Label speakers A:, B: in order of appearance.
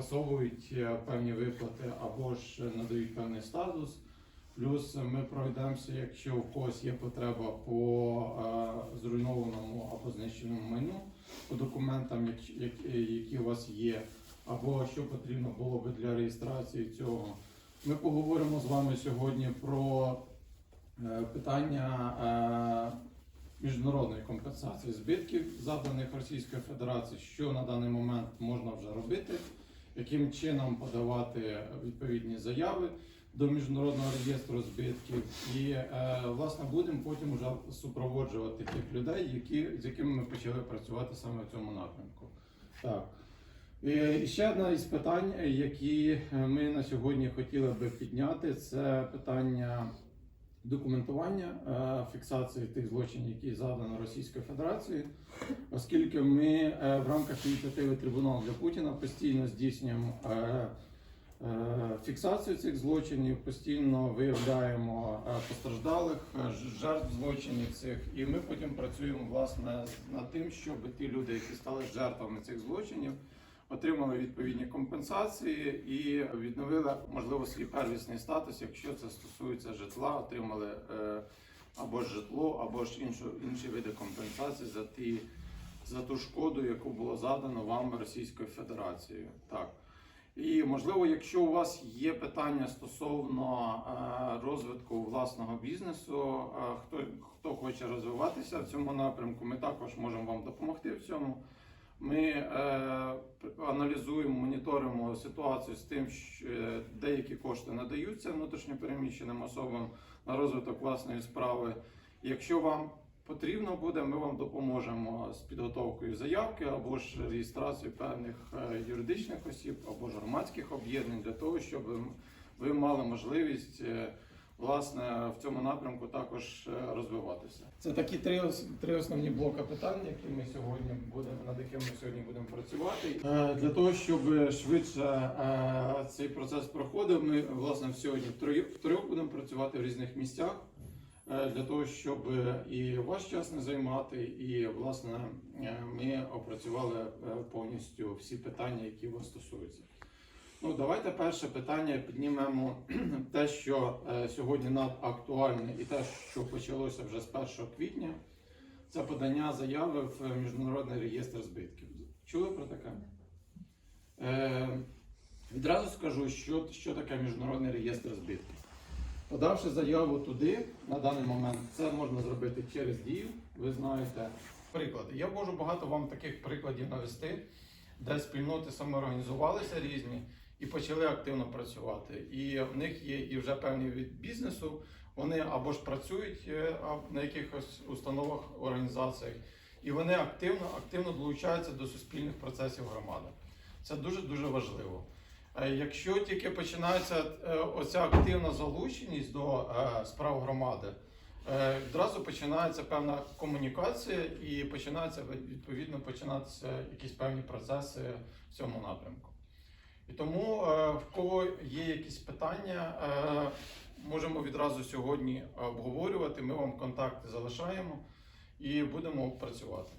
A: скасовують е, певні виплати або ж надають певний статус. Плюс ми пройдемося, якщо в когось є потреба по е, зруйнованому або знищеному майну, по документам, як- як- які у вас є, або що потрібно було би для реєстрації цього. Ми поговоримо з вами сьогодні про е, питання міжнародної компенсації збитків, завданих Російською Федерацією, що на даний момент можна вже робити, яким чином подавати відповідні заяви до міжнародного реєстру збитків, і е, власне будемо потім вже супроводжувати тих людей, які з якими ми почали працювати саме в цьому напрямку. Так. І ще одне із питань, які ми на сьогодні хотіли би підняти, це питання документування е, фіксації тих злочинів, які завдано Російською Федерацією, оскільки ми е, в рамках ініціативи Трибунал для Путіна постійно здійснюємо е, фіксацію цих злочинів, постійно виявляємо постраждалих, жертв злочинів цих, і ми потім працюємо власне над тим, щоб ті люди, які стали жертвами цих злочинів, отримали відповідні компенсації і відновили можливо свій первісний статус, якщо це стосується житла, отримали е, або ж житло, або ж іншу інші види компенсації за ті за ту шкоду, яку було задано вам Російською Федерацією. Так. І можливо, якщо у вас є питання стосовно е, розвитку власного бізнесу, е, хто, хто хоче розвиватися в цьому напрямку, ми також можемо вам допомогти в цьому. Ми е, аналізуємо, моніторимо ситуацію з тим, що е, деякі кошти надаються внутрішньопереміщеним особам на розвиток власної справи. Якщо вам потрібно буде, ми вам допоможемо з підготовкою заявки або ж реєстрацією певних е, юридичних осіб або ж громадських об'єднань для того, щоб ви мали можливість. Власне, в цьому напрямку також е, розвиватися. Це такі три, три основні блоки питань, які ми сьогодні будемо над якими ми сьогодні будемо працювати. Е, Для того, щоб швидше е, цей процес проходив, ми власне сьогодні втрьох будемо працювати в різних місцях для того, щоб і ваш час не займати, і власне ми опрацювали повністю всі питання, які вас стосуються. Ну, давайте перше питання піднімемо те, що е, сьогодні надактуальне, і те, що почалося вже з 1 квітня. Це подання заяви в міжнародний реєстр збитків. Чули про таке? Е, відразу скажу, що, що таке міжнародний реєстр збитків. Подавши заяву туди, на даний момент, це можна зробити через дію. Ви знаєте приклади. Я можу багато вам таких прикладів навести, де спільноти самоорганізувалися різні і почали активно працювати. І в них є і вже певний від бізнесу. Вони або ж працюють е, на якихось установах, організаціях, і вони активно, активно долучаються до суспільних процесів громади. Це дуже дуже важливо. Е, Якщо тільки починається е, оця активна залученість до справ громади, відразу починається певна комунікація і починається відповідно починатися якісь певні процеси в цьому напрямку. І тому е, в кого є якісь питання, е, можемо відразу сьогодні обговорювати. Ми вам контакти залишаємо і будемо працювати.